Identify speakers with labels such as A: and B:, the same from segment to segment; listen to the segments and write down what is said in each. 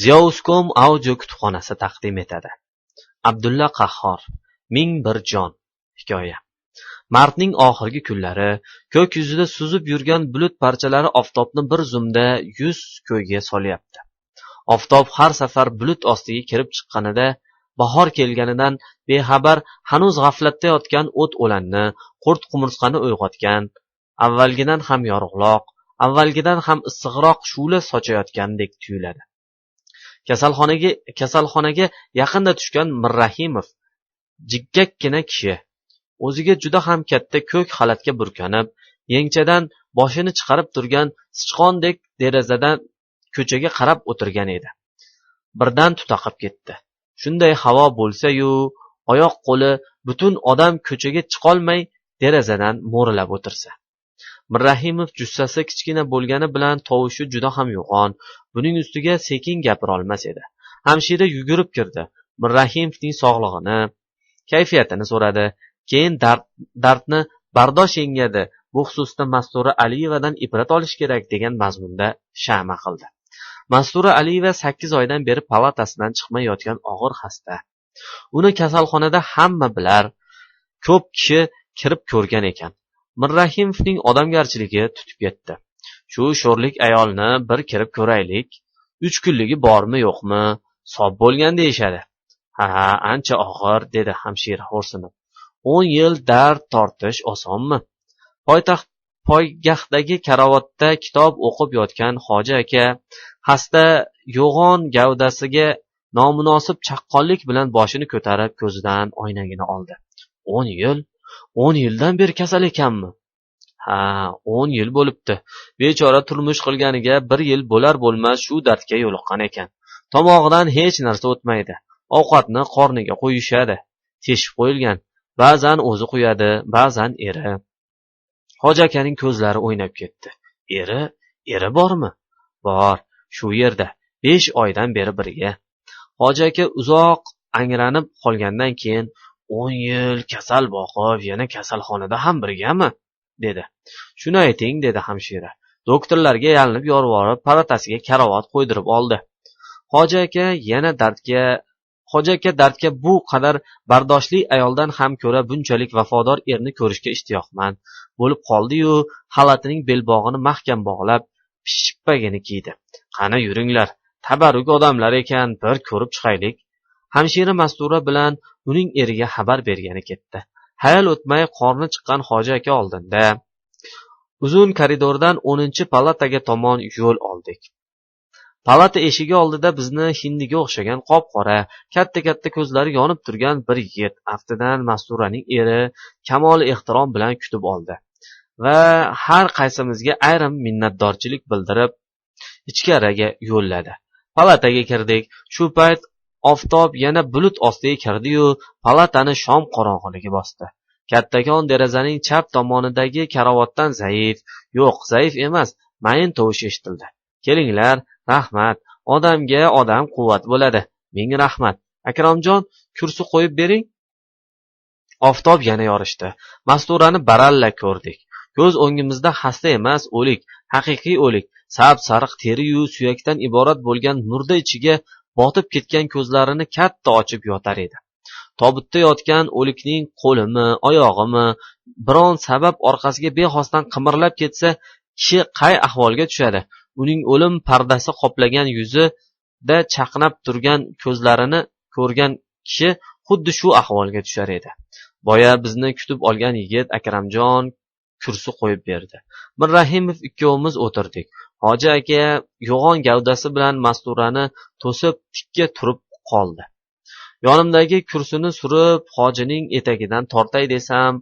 A: ziyouskom audio kutubxonasi taqdim etadi. Abdulla qahhor ming bir jon hikoya. Martning oxirgi kunlari ko'k yuzida suzib yurgan bulut parchalari oftobni bir zumda yuz ko'yga solyapti. Oftob har safar bulut ostiga kirib chiqqanida bahor kelganidan bexabar hanuz g'aflatda yotgan o't o'lanni qurt qumursqani uyg'otgan avvalgidan ham yorug'roq avvalgidan ham issiqroq shu'la sochayotgandek tuyuladi. Kasalxonaga kasalxonaga yaqinda tushgan mirrahimov jiggakkina kishi. O'ziga juda ham katta ko'k xalatga burkanib yengchadan boshini chiqarib turgan sichqondek derazadan ko'chaga qarab o'tirgan edi. Birdan tutaqib ketdi. Shunday havo bo'lsa yu oyoq qo'li butun odam ko'chaga chiqolmay derazadan mo'ralab o'tirsa. Mirrahimov jussasi kichkina bo'lgani bilan tovushi juda ham yo'g'on. Buning ustiga sekin gapirolmas edi. Hamshira yugurib kirdi. Mirrahimovning sog'lig'ini kayfiyatini so'radi. Keyin dardni bardosh yengadi. Bu xususda mastura aliyevadan ibrat olish kerak degan mazmunda shama qildi. Mastura aliyeva sakkiz oydan beri palatasidan chiqmay yotgan og'ir xasta. Uni kasalxonada hamma bilar ko'p kishi kirib ko'rgan ekan. Mirrahimovning odamgarchiligi tutib ketdi. Shu sho'rlik ayolni bir kirib ko'raylik. Uch kunligi bormi yo'qmi? Sop bo'lgan deyishadi. Ha ancha og'ir dedi hamshira xo'rsinib. O'n yil dard tortish osonmi? Poytaxt poygahdagi karavotda kitob o'qib yotgan hoji aka xasta yo'g'on gavdasiga nomunosib chaqqonlik bilan boshini ko'tarib ko'zidan oynagini oldi. O'n yil o'n yildan beri kasal ekanmi? Ha o'n yil bo'libdi. Bechora turmush qilganiga bir yil bo'lar bo'lmas shu dardga yo'liqqan ekan. Tomog'idan hech narsa o'tmaydi. Ovqatni qorniga qo'yishadi. Teshib qo'yilgan. Ba'zan o'zi quyadi ba'zan eri. Hoji akaning ko'zlari o'ynab ketdi. Eri eri bormi? Bor shu yerda besh oydan beri birga. Hoji aka uzoq angranib qolgandan keyin o'n yil kasal boqib yana kasalxonada ham birgami? dedi. Shuni ayting dedi hamshira. Doktorlarga yalinib yolvorib palatasiga karavot qo'ydirib oldi. Hoji aka yana dardga hoji aka dardga bu qadar bardoshli ayoldan ham ko'ra bunchalik vafodor erni ko'rishga ishtiyoqmand bo'lib qoldi yu xalatining belbog'ini mahkam bog'lab pishippagini kiydi. Qani yuringlar tabarruk odamlar ekan bir ko'rib chiqaylik. Hamshira mastura bilan uning eriga xabar bergani ketdi. Hayal o'tmay qorni chiqqan hoji aka oldinda uzun koridordan o'ninchi palataga tomon yo'l oldik. Palata eshigi oldida bizni hindiga o'xshagan qop qora katta katta ko'zlari yonib turgan bir yigit aftidan masturaning eri kamol ehtirom bilan kutib oldi va har qaysimizga ayrim minnatdorchilik bildirib ichkariga yo'lladi. Palataga kirdik. Shu payt oftob yana bulut ostiga kirdiyu palatani shom qorong'iligi bosdi. Kattakon derazaning chap tomonidagi karavotdan zaif yo'q zaif emas mayin tovush eshitildi. Kelinglar rahmat odamga odam quvvat bo'ladi ming rahmat. Akromjon kursi qo'yib bering. Oftob yana yorishdi. Masturani baralla ko'rdik. Ko'z o'ngimizda xasta emas o'lik haqiqiy o'lik sap sariq teriyu suyakdan iborat bo'lgan murda ichiga botib ketgan ko'zlarini katta ochib yotar edi. Tobutda yotgan o'likning qo'limi oyog'imi biron sabab orqasiga bexosdan qimirlab ketsa kishi qay ahvolga tushadi? Uning o'lim pardasi qoplagan yuzida chaqnab turgan ko'zlarini ko'rgan kishi xuddi shu ahvolga tushar edi. Boya bizni kutib olgan yigit akramjon kursi qo'yib berdi. Mirrahimov ikkovimiz o'tirdik. Hoji aka yo'g'on gavdasi bilan masturani to'sib tikka turib qoldi. Yonimdagi kursini surib hojining etagidan tortay desam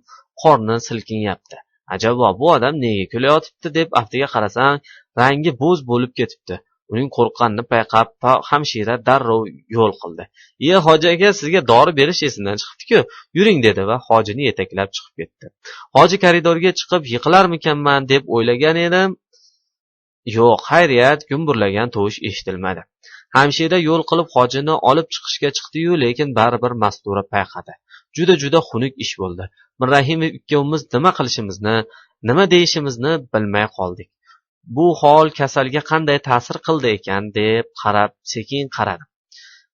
A: qorni silkinyapti. Ajabo bu odam nega kulayotibdi deb aftiga qarasam rangi bo'z bo'lib ketibdi. Uning qo'rqqanini payqab hamshira darrov yo'l qildi. Iye hoji aka sizga dori berish esimdan chiqibdiku. Yuring dedi va hojini yetaklab chiqib ketdi. Hoji koridorga chiqib yiqilarmikanman deb o'ylagan edim. Yo'q xayriyat gumburlagan tovush eshitilmadi. Hamshira yo'l qilib hojini olib chiqishga chiqdiyu lekin baribir mastura payqadi. Juda juda xunuk ish bo'ldi. Mirrahimov ikkovimiz nima qilishimizni nima deyishimizni bilmay qoldik. Bu hol kasalga qanday ta'sir qildi ekan deb qarab sekin qaradi.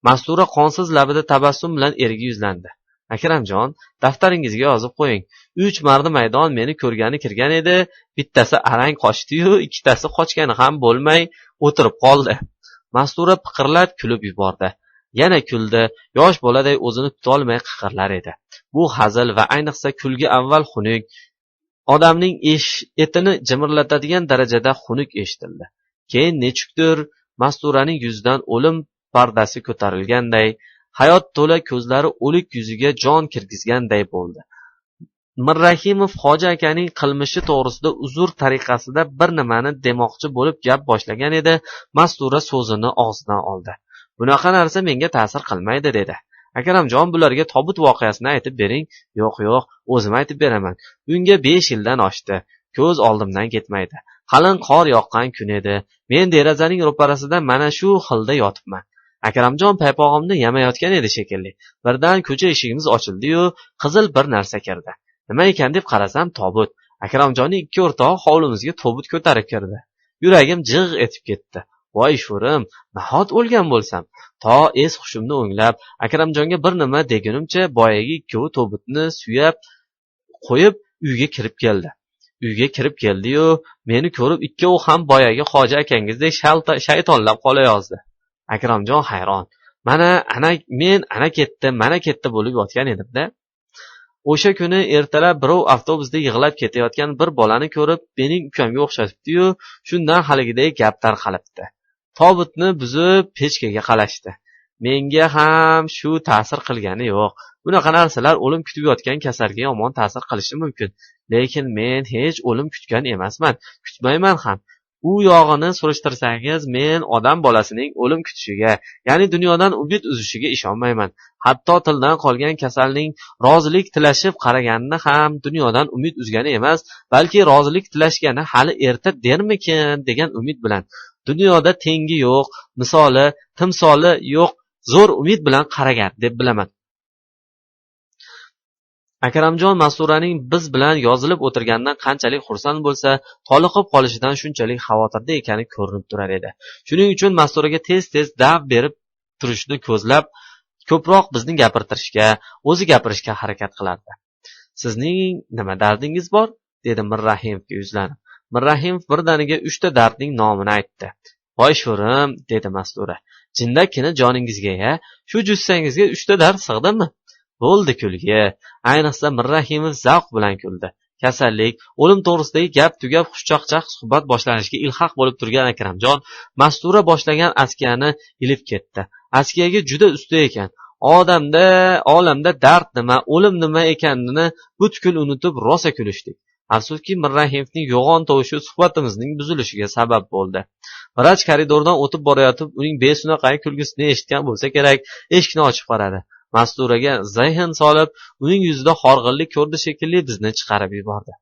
A: Mastura qonsiz labida tabassum bilan eriga yuzlandi. Akramjon daftaringizga yozib qo'ying. Uch mardi maydon meni ko'rgani kirgan edi. Bittasi arang qochdiyu ikkitasi qochgani ham bo'lmay o'tirib qoldi. Mastura piqirlab kulib yubordi. Yana kuldi. Yosh boladay o'zini tutolmay qiqirlar edi. Bu hazil va ayniqsa kulgi avval xunuk odamning etini jimirlatadigan darajada xunuk eshitildi. Keyin nechukdir masturaning yuzidan o'lim pardasi ko'tarilganday hayot to'la ko'zlari o'lik yuziga jon kirgizganday bo'ldi. Mirrahimov hoji akaning qilmishi to'g'risida uzr tariqasida bir nimani demoqchi bo'lib gap boshlagan edi. Mastura so'zini og'zidan oldi. Bunaqa narsa menga ta'sir qilmaydi dedi. Akramjon bularga tobut voqeasini aytib bering. Yo'q yo'q o'zim aytib beraman. Unga besh yildan oshdi. Ko'z oldimdan ketmaydi. Qalin qor yoqqan kun edi. Men derazaning ro'parasida mana shu xilda yotibman. Akramjon paypog'imni yamayotgan edi shekilli. Birdan ko'cha eshigimiz ochildiyu qizil bir narsa kirdi. Nima ekan deb qarasam tobut. Akramjonning ikki o'rtog'i hovlimizga tobut ko'tarib kirdi. Yuragim jig' etib ketdi. Voy sho'rim nahot o'lgan bo'lsam? To es hushimni o'nglab akramjonga bir nima degunimcha boyagi ikkovi tobutni suyab qo'yib uyga kirib keldi. Uyga kirib keldiyu meni ko'rib ikkovi ham boyagi hoji akangizdek shaytonlab qolayozdi. Akramjon hayron. Mana ana men ana ketdi mana ketdi bo'lib yotgan edimda o'sha kuni ertalab birov avtobusda yig'lab ketayotgan bir bolani ko'rib mening ukamga o'xshatibdiyu shundan haligiday gap tarqalibdi. Tobutni buzib pechkaga qalashdi. Menga ham shu ta'sir qilgani yo'q. Bunaqa narsalar o'lim kutib yotgan kasalga yomon ta'sir qilishi mumkin. Lekin men hech o'lim kutgan emasman. Kutmayman ham. U yog'ini surishtirsangiz men odam bolasining o'lim kutishiga ya'ni dunyodan umid uzishiga ishonmayman. Hatto tildan qolgan kasalning rozilik tilashib qaraganini ham dunyodan umid uzgani emas balki rozilik tilashgani hali erta dermikin degan umid bilan. Dunyoda tengi yo'q misoli timsoli yo'q zo'r umid bilan qaragan deb bilaman. Akramjon masturaning biz bilan yozilib o'tirganidan qanchalik xursand bo'lsa toliqib qolishidan shunchalik xavotirda ekani ko'rinib turar edi. Shuning uchun masturaga tez tez dav berib turishni ko'zlab ko'proq bizni gapirtirishga o'zi gapirishga harakat qilardi. Sizning nima dardingiz bor? dedi mirrahimovga yuzlanib. Mirrahimov birdaniga uchta dardning nomini aytdi. Voy sho'rim dedi mastura jindakkina joningizga ya? Shu jussangizga uchta dard sig'dimi? Bo'ldi kulgi. Ayniqsa mirrahimov zavq bilan kuldi. Kasallik o'lim to'g'risidagi gap tugab xushchaqchaq suhbat boshlanishiga ilhaq bo'lib turgan akramjon mastura boshlagan askiyani ilib ketdi. Askiyaga juda usta ekan. Odamda olamda dard nima o'lim nima ekanini butkul unutib rosa kulishdik. Afsuski mirrahimovning yo'g'on tovushi suhbatimizning buzilishiga sabab bo'ldi. Vrach koridordan o'tib borayotib uning besunaqangi kulgisini eshitgan bo'lsa kerak eshikni ochib qaradi. Masturaga zayhn solib uning yuzida horg'inlik ko'rdi shekilli bizni chiqarib yubordi.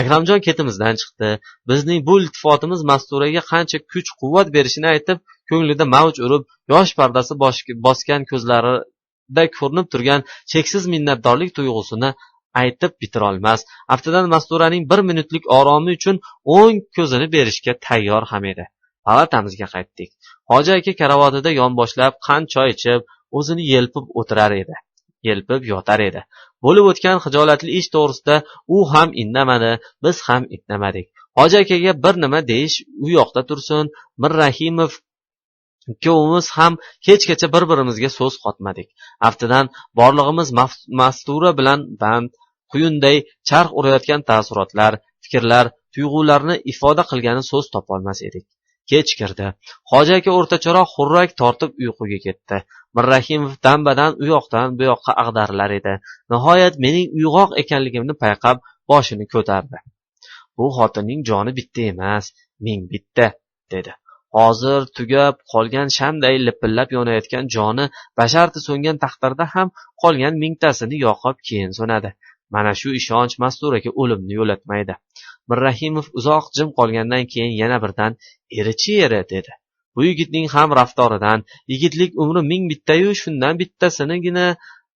A: Akramjon ketimizdan chiqdi. Bizning bu iltifotimiz masturaga qancha kuch quvvat berishini aytib ko'nglida mavj urib yosh pardasi bosgan ko'zlarida ko'rinib turgan cheksiz minnatdorlik tuyg'usini aytib bitirolmas aftidan masturaning bir minutlik oromi uchun o'ng ko'zini berishga tayyor ham edi. Palatamizga qaytdik. Hoji aka karavotida yonboshlab qand choy ichib o'zini yelpib o'tirar edi yelpib yotar edi. Bo'lib o'tgan hijolatli ish to'g'risida u ham indamadi biz ham indamadik. Hoji akaga bir nima deyish u yoqda tursin mirrahimov ikkovimiz ham kechgacha bir birimizga so'z qotmadik. Aftidan borlig'imiz mastura bilan band quyunday charx urayotgan taassurotlar fikrlar tuyg'ularni ifoda qilgani so'z topolmas edik. Kech kirdi hoji aka o'rtacharoq xurrak tortib uyquga ketdi. Mirrahimov dam badam u yoqdan bu yoqqa ag'darilar edi. Nihoyat mening uyg'oq ekanligimni payqab boshini ko'tardi. Bu xotinning joni bitta emas ming bitta dedi. Hozir tugab qolgan shamday lipillab yonayotgan joni basharti so'ngan taqdirda ham qolgan mingtasini yoqib keyin so'nadi. Mana shu ishonch masturaga o'limni yo'latmaydi. Mirrahimov uzoq jim qolgandan keyin yana birdan erichi eri? dedi. Bu yigitning ham raftoridan yigitlik umri ming bittayu shundan bittasinigina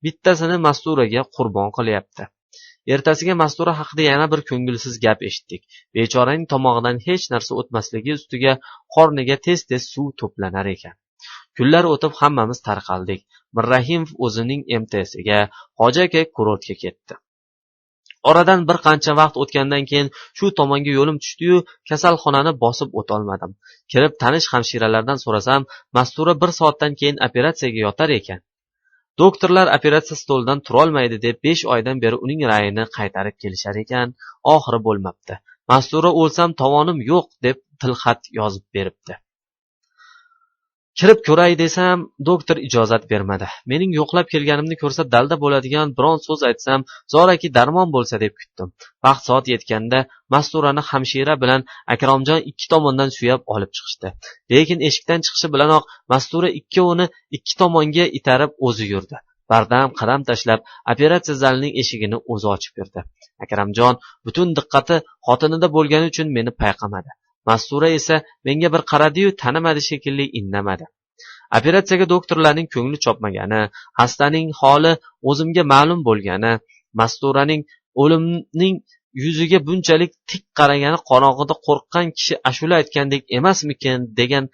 A: bittasini masturaga qurbon qilyapti. Ertasiga mastura haqida yana bir ko'ngilsiz gap eshitdik. Bechoraning tomog'idan hech narsa o'tmasligi ustiga qorniga tez tez suv to'planar ekan. Kunlar o'tib hammamiz tarqaldik. Mirrahimov o'zining mtsiga hoji aka kurortga ketdi. Oradan bir qancha vaqt o'tgandan keyin shu tomonga yo'lim tushdiyu kasalxonani bosib o'tolmadim. Kirib tanish hamshiralardan so'rasam mastura bir soatdan keyin operatsiyaga yotar ekan. Doktorlar operatsiya stolidan turolmaydi deb besh oydan beri uning rayini qaytarib kelishar ekan oxiri bo'lmabdi. Mastura o'lsam tovonim yo'q deb tilxat yozib beribdi. Kirib ko'ray desam doktor ijozat bermadi. Mening yo'qlab kelganimni ko'rsa dalda bo'ladigan biron so'z aytsam zoraki darmon bo'lsa deb kutdim. Vaqt soat yetganda masturani hamshira bilan akromjon ikki tomondan suyab olib chiqishdi. Lekin eshikdan chiqishi bilanoq mastura ikkovini ikki tomonga itarib o'zi yurdi. Bardam qadam tashlab operatsiya zalining eshigini o'zi ochib kirdi akramjon butun diqqati xotinida bo'lgani uchun meni payqamadi. Mastura esa menga bir qaradi yu tanimadi shekilli indamadi. Operatsiyaga doktorlarning ko'ngli chopmagani xastaning holi o'zimga ma'lum bo'lgani masturaning o'limning yuziga bunchalik tik qaragani qorong'ida qo'rqqan kishi ashula aytgandek emasmikin degan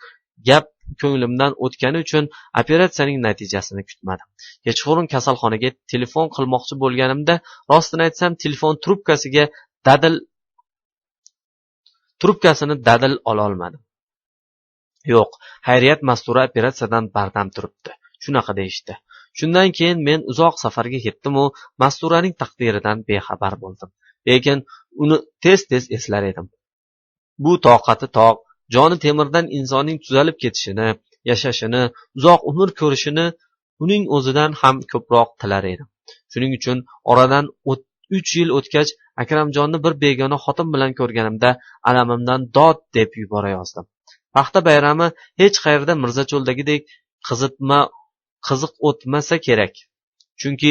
A: gap ko'nglimdan o'tgani uchun operatsiyaning natijasini kutmadim. Kechqurun kasalxonaga telefon qilmoqchi bo'lganimda rostini aytsam telefon trubkasiga dadil trubkasini dadil ololmadi. Yo'q xayriyat mastura operatsiyadan bardam turibdi. Shunaqa deyishdi. Shundan keyin men uzoq safarga ketdimu masturaning taqdiridan bexabar bo'ldim. Lekin uni tez tez eslar edim. Bu toqati toq joni temirdan insonning tuzalib ketishini yashashini uzoq umr ko'rishini uning o'zidan ham ko'proq tilar edim. Shuning uchun oradan uch yil o'tgach akramjonni bir begona xotin bilan ko'rganimda alamimdan dod deb yubora yozdim. Paxta bayrami hech qayerda mirzacho'ldagidek qizitma qiziq o'tmasa kerak. Chunki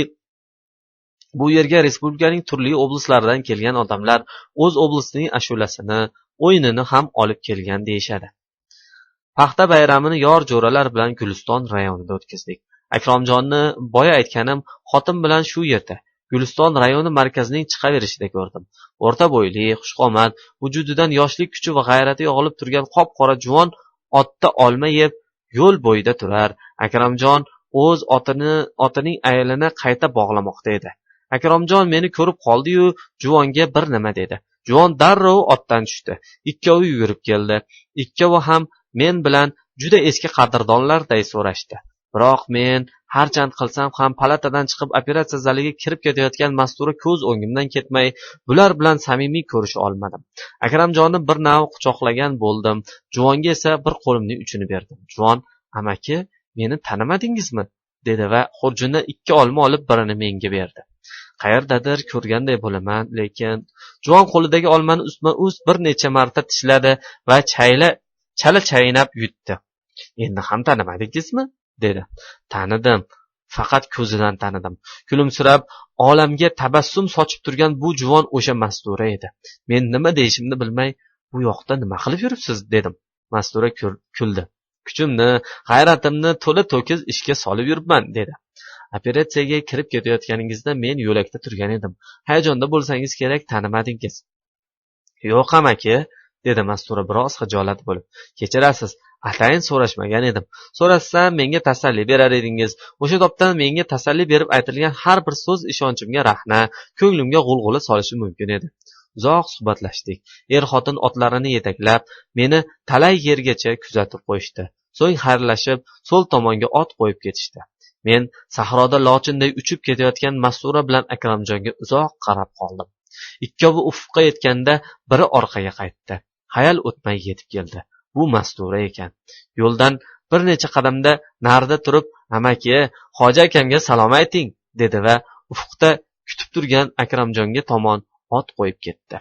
A: bu yerga respublikaning turli oblastlaridan kelgan odamlar o'z oblasining ashulasini o'yinini ham olib kelgan deyishadi. Paxta bayramini yor jo'ralar bilan guliston rayonida o'tkazdik. Akromjonni boya aytganim xotin bilan shu yerda guliston rayoni markazining chiqaverishida ko'rdim. O'rta bo'yli xushqomat vujudidan yoshlik kuchi va g'ayrati yog'ilib turgan qop qora juvon otda olma yeb yo'l bo'yida turar. Akramjon o'z otini otining ayilini qayta bog'lamoqda edi. Akromjon meni ko'rib qoldi-yu juvonga bir nima dedi. Juvon darrov otdan tushdi. Ikkovi yugurib keldi. Ikkovi ham men bilan juda eski qadrdonlarday so'rashdi. Biroq men harchand qilsam ham palatadan chiqib operatsiya zaliga kirib ketayotgan mastura ko'z o'ngimdan ketmay bular bilan samimiy ko'risha olmadim. Akramjonni bir nav quchoqlagan bo'ldim. Juvonga esa bir qo'limning uchini berdim. Juvon amaki meni tanimadingizmi? dedi va xurjundan ikki olma olib birini menga berdi. Qayerdadir ko'rganday bo'laman lekin juvon qo'lidagi olmani ustma ust bir necha marta tishladi va chayla chala chaynab yutdi. Endi ham tanimadingizmi? Dedi. Tanidim. Faqat ko'zidan tanidim. Kulimsirab olamga tabassum sochib turgan bu juvon o'sha mastura edi. Men nima deyishimni bilmay bu yoqda nima qilib yuribsiz? dedim. Mastura kuldi. Kuchimni g'ayratimni to'la to'kis ishga solib yuribman dedi. Operatsiyaga kirib ketayotganingizda men yo'lakda turgan edim. Hayajonda bo'lsangiz kerak tanimadingiz. Yo'q amaki dedi mastura biroz xijolat bo'lib. Kechirasiz atayin so'rashmagan edim. So'rashsam menga tasalli berar edingiz. O'sha topdan menga tasalli berib aytilgan har bir so'z ishonchimga rahna ko'nglimga g'ulg'ula solishi mumkin edi. Uzoq suhbatlashdik. Er xotin otlarini yetaklab meni talay yergacha kuzatib qo'yishdi. So'ng xayrlashib so'l tomonga ot qo'yib ketishdi. Men sahroda lochinday uchib ketayotgan mastura bilan akramjonga uzoq qarab qoldim. Ikkovi ufqqa yetganda biri orqaga qaytdi. Hayal o'tmay yetib keldi. Bu mastura ekan. Yo'ldan bir necha qadamda narida turib amaki hoji akamga salom ayting dedi va ufqda kutib turgan akramjonga tomon ot qo'yib ketdi.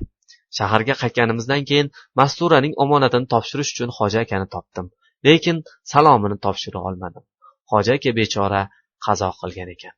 A: Shaharga qaytganimizdan keyin masturaning omonatini topshirish uchun hoji akani topdim lekin salomini topshira olmadim. Hoji aka bechora qazo qilgan ekan.